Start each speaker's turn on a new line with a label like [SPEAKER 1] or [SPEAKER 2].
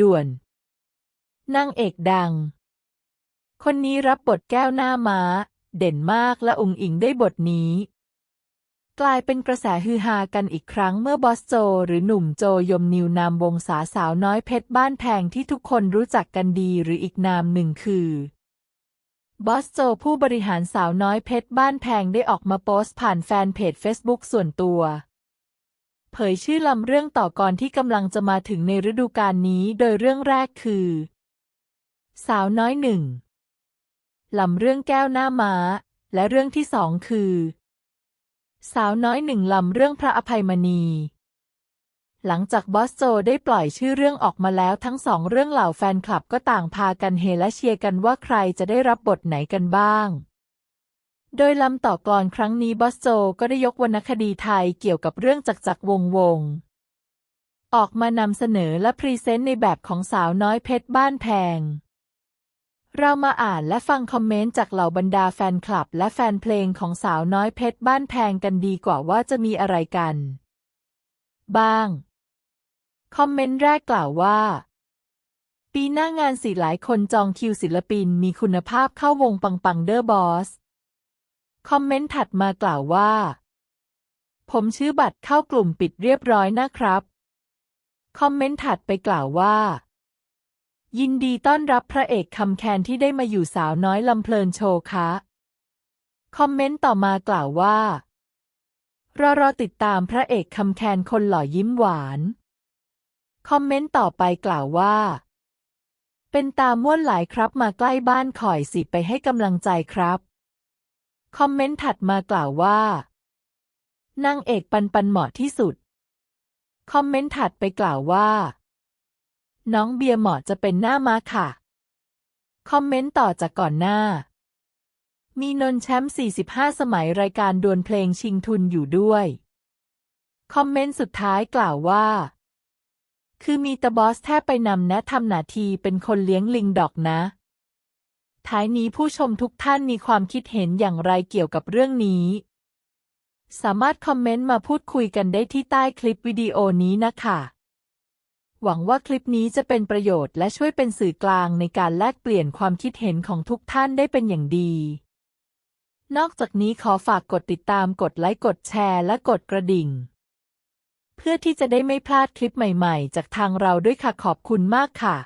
[SPEAKER 1] ด่วนนางเอกดัง คนนี้รับบทแก้วหน้าม้า เด่นมากและอุงอิงได้บทนี้ กลายเป็นกระแสฮือฮากันอีกครั้งเมื่อบอสโจ หรือหนุ่มโจยมนิวนามวงศาสาวน้อยเพชรบ้านแพงที่ทุกคนรู้จักกันดีหรืออีกนามหนึ่งคือบอสโจผู้บริหารสาวน้อยเพชรบ้านแพงได้ออกมาโพสต์ผ่านแฟนเพจ Facebook ส่วนตัว เผยชื่อลำเรื่องต่อกรที่กำลังจะมาถึงในฤดูกาลนี้ โดยเรื่องแรกคือ สาวน้อยหนึ่งลำเรื่องแก้วหน้าม้า และเรื่องที่สองคือ สาวน้อยหนึ่งลำเรื่องพระอภัยมณี หลังจากบอสโจได้ปล่อยชื่อเรื่องออกมาแล้วทั้งสองเรื่องเหล่าแฟนคลับก็ต่างพากันเฮและเชียร์กันว่าใครจะได้รับบทไหนกันบ้าง โดยลำต่อกลอนครั้งนี้บอสโจก็ได้ยกวรรณคดีไทยเกี่ยวกับเรื่องจักจักรวงวง ออกมานำเสนอและพรีเซนต์ในแบบของสาวน้อยเพชรบ้านแพง เรามาอ่านและฟังคอมเมนต์จากเหล่าบรรดาแฟนคลับ และแฟนเพลงของสาวน้อยเพชรบ้านแพงกันดีกว่าว่าจะมีอะไรกัน บ้าง คอมเมนต์แรกกล่าวว่าปีหน้างานสิหลายคนจองคิวศิลปินมีคุณภาพเข้าวงปังปังเดอร์บอส คอมเมนต์ถัดมากล่าวว่า ผมชื่อบัตรเข้ากลุ่มปิดเรียบร้อยนะครับ คอมเมนต์ถัดไปกล่าวว่า ยินดีต้อนรับพระเอกคำแคนที่ได้มาอยู่สาวน้อยลำเพลินโชว์คะคอมเมนต์ต่อมากล่าวว่ารอรอติดตามพระเอกคำแคนคนหล่อยิ้มหวาน คอมเมนต์ต่อไปกล่าวว่า เป็นตาม่วนหลายครับมาใกล้บ้านข่อยสิไปให้กำลังใจครับ คอมเมนต์ถัดมากล่าวว่านางเอกปันปันเหมาะที่สุด คอมเมนต์ถัดไปกล่าวว่า น้องเบียร์เหมาะจะเป็นหน้ามาค่ะ คอมเมนต์ต่อจากก่อนหน้า มีนนท์แชมป์ 45 สมัยรายการดวลเพลงชิงทุนอยู่ด้วย คอมเมนต์สุดท้ายกล่าวว่า คือมีตาบอสแทบไปนำแนะทำหนาทีเป็นคนเลี้ยงลิงดอกนะ ท้ายนี้ผู้ชมทุกท่านมีความคิดเห็นอย่างไรเกี่ยวกับเรื่องนี้ สามารถคอมเมนต์มาพูดคุยกันได้ที่ใต้คลิปวิดีโอนี้นะคะ หวังว่าคลิปนี้จะเป็นประโยชน์และช่วยเป็นสื่อกลางในการแลกเปลี่ยนความคิดเห็นของทุกท่านได้เป็นอย่างดี นอกจากนี้ขอฝากกดติดตามกดไลค์กดแชร์และกดกระดิ่ง เพื่อที่จะได้ไม่พลาดคลิปใหม่ ๆ จากทางเราด้วยค่ะขอบคุณมากค่ะ